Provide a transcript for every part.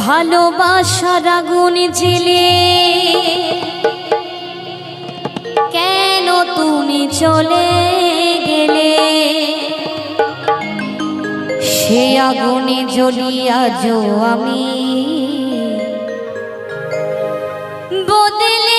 ভালোবাসার আগুন জেলে কেন তুমি চলে গেলে? সে আগুনে জ্বলিয়া যো আমি বদলে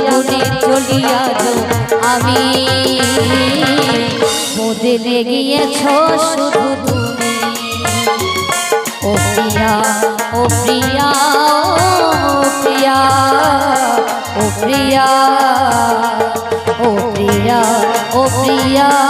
সে চলিয়া আমি। বদলে গিয়েছ শুধু তুমি। ও প্রিয়া ও প্রিয়া ও প্রিয়া ও প্রিয়া ও প্রিয়া ও প্রিয়া।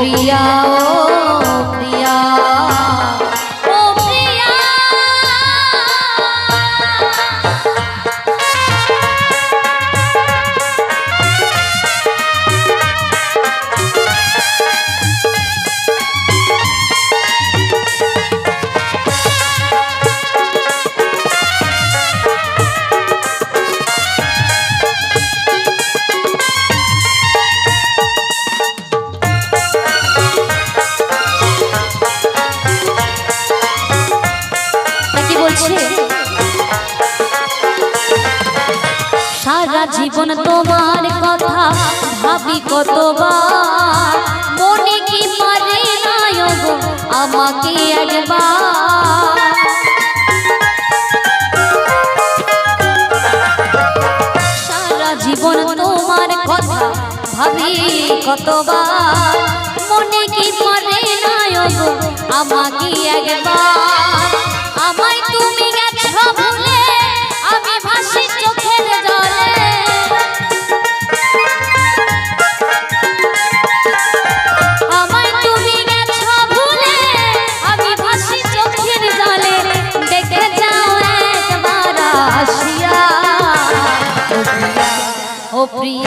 করিয়াও সারা জীবন তোমার কথা ভাবি কতবার। মনে কি পারে না আমাকে একবার। সারা জীবন তোমার কথা ভাবি কতবার। মনে কি পারে না আমাকে একবার। আমায় তুমি